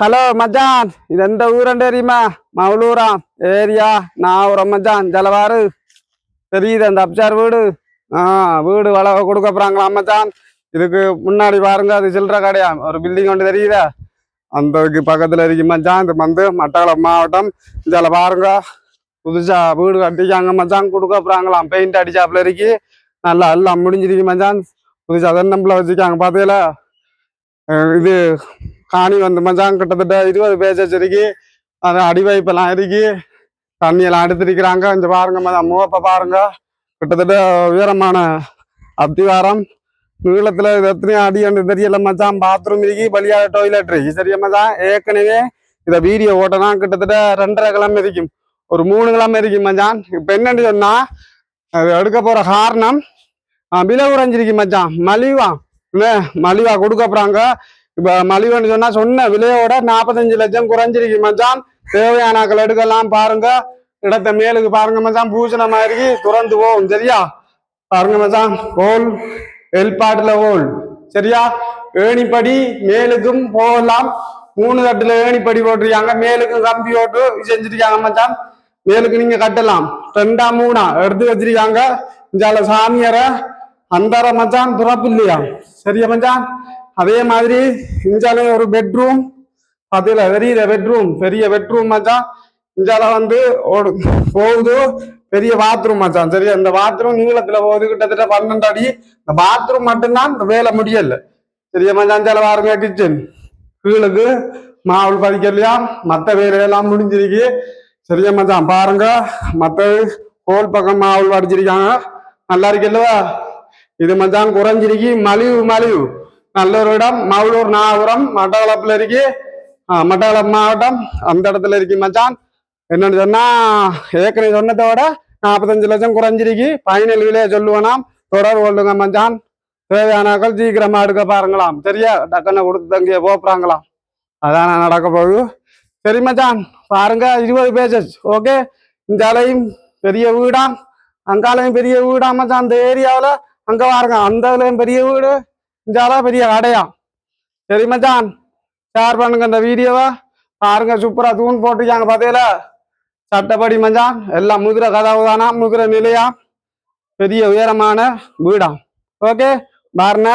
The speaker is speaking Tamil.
ஹலோ மச்சான் இது எந்த ஊரன் தெரியுமா மவுளூரா ஏரியா நாவூரம் மச்சான் ஜலவாறு தெரியுது அந்த அப்சார் வீடு ஆ வீடு வள கொடுக்க போறாங்களா மச்சான் இதுக்கு முன்னாடி பாருங்க அது சில்லற கடையா ஒரு பில்டிங் ஒன்று தெரியுதா அந்த பக்கத்துல இருக்கு மச்சான் இது வந்து மட்டக்களம் மாவட்டம் இதில் பாருங்க புதுசா வீடு கட்டிக்காங்க மச்சான் கொடுக்க போறாங்களாம் பெயிண்ட் அடிச்சாப்புல இருக்கு நல்லா எல்லாம் முடிஞ்சிருக்கு மச்சான் புதுசா தென்னம்பில் வச்சுக்காங்க பார்த்தீங்களா இது காணி வந்து மச்சான் கிட்டத்தட்ட இருபது பேஜ் வச்சிருக்கு. அது அடிவைப்பெல்லாம் இருக்கு. தண்ணியெல்லாம் எடுத்திருக்கிறாங்க. இந்த பாருங்க மச்சான் முகப்பை பாருங்க. கிட்டத்தட்ட உயரமான அத்திவாரம். நீளத்துல இது எத்தனையோ அடி என்று தெரியல மச்சான் பாத்ரூம் இருக்கு. வழியாக டாய்லெட் இருக்கு. சரியா மச்சான் ஏற்கனவே இதை வீடியோ ஓட்டனா கிட்டத்தட்ட ரெண்டரை கிழமை இருக்கும். ஒரு மூணு கிழமை இருக்கும் மச்சான் இப்போ என்னன்னு சொன்னா அது எடுக்க போற காரணம் விலை உறைஞ்சிருக்கு மச்சான் மலிவா என்ன? மலிவா கொடுக்க போறாங்க. இப்ப மலிவுன்னு சொன்னா சொன்ன விலையோட நாற்பத்தஞ்சு லட்சம் குறைஞ்சிருக்கு மச்சான். தேவையானாக்கள் எடுக்கலாம் பாருங்க. இடத்த மேலுக்கு பாருங்க மச்சான். பூஜனை மாதிரி துறந்து போகும் சரியா? பாருங்க மச்சான். ஹோல் எல்பாட்டுல ஹோல் சரியா? ஏணிப்படி மேலுக்கும் போகலாம். மூணு தட்டுல ஏணிப்படி போட்டிருக்காங்க. மேலுக்கும் கம்பி ஓட்டு செஞ்சிருக்காங்க மச்சான். மேலுக்கு நீங்க கட்டலாம். ரெண்டா மூணா எடுத்து வச்சிருக்காங்க. இந்த சாமியார அந்தார மச்சான் துறப்பு இல்லையா? சரியா மச்சான்? அதே மாதிரி இஞ்சாலே ஒரு பெட்ரூம் அதுல பெரிய பெட்ரூம் பெரிய பெட்ரூம் மச்சான். இஞ்சால வந்து ஒரு போகுது பெரிய பாத்ரூம் மச்சான். சரியா? இந்த பாத்ரூம் நீளத்துல போகுது கிட்டத்தட்ட பன்னெண்டு அடி. இந்த பாத்ரூம் மட்டும்தான் இந்த வேலை முடியல. சரியா மச்சான்? இஞ்சால பாருங்க கிச்சன் கீழுக்கு மாவுள் பதிக்கலையா மத்த வேலையெல்லாம் முடிஞ்சிருக்கு. சரியா மச்சான்? பாருங்க மற்ற ஹோல் பக்கம் மாவுள் படிச்சிருக்காங்க நல்லா இருக்குல்லவா இது மச்சான் குறைஞ்சிருக்கு. மலிவு மலிவு. நல்ல ஒரு இடம் மவுளூர் நாகபுரம் மட்டக்களப்புல இருக்கு ஆஹ் மட்டக்களப்பு மாவட்டம் அந்த இடத்துல இருக்கு மச்சான். என்னன்னு சொன்னா ஏற்கனவே சொன்னதை விட நாற்பத்தஞ்சு லட்சம் குறைஞ்சிருக்கு ஃபைனல் விலையை சொல்லுவேனாம் தொடர்பு கொள்ளுங்க மச்சான். தேவையானாக்கள் சீக்கிரமா எடுக்க பாருங்களாம். சரியா? டக்குன்னு கொடுத்து தங்கிய போப்புறாங்களாம். அதான் நடக்க போகுது. சரி மச்சான் பாருங்க இருபது பேஜஸ் ஓகே? இந்த அலையும் பெரிய வீடாம் அங்காலையும் பெரிய வீடா மச்சான்? அந்த ஏரியாவில் அங்க பாருங்க அந்த இதுலயும் பெரிய வீடு. இந்த பெரிய கடையா சரி மச்சான் ஷேர் பண்ணுங்க இந்த வீடியோவை பாருங்க சூப்பரா தூண் போட்டிருக்காங்க பாத்தீங்களா சட்டப்படி மச்சான் எல்லாம் முதிர கதவு தானா முதிர நிலையா பெரிய உயரமான வீடா ஓகே பாருங்க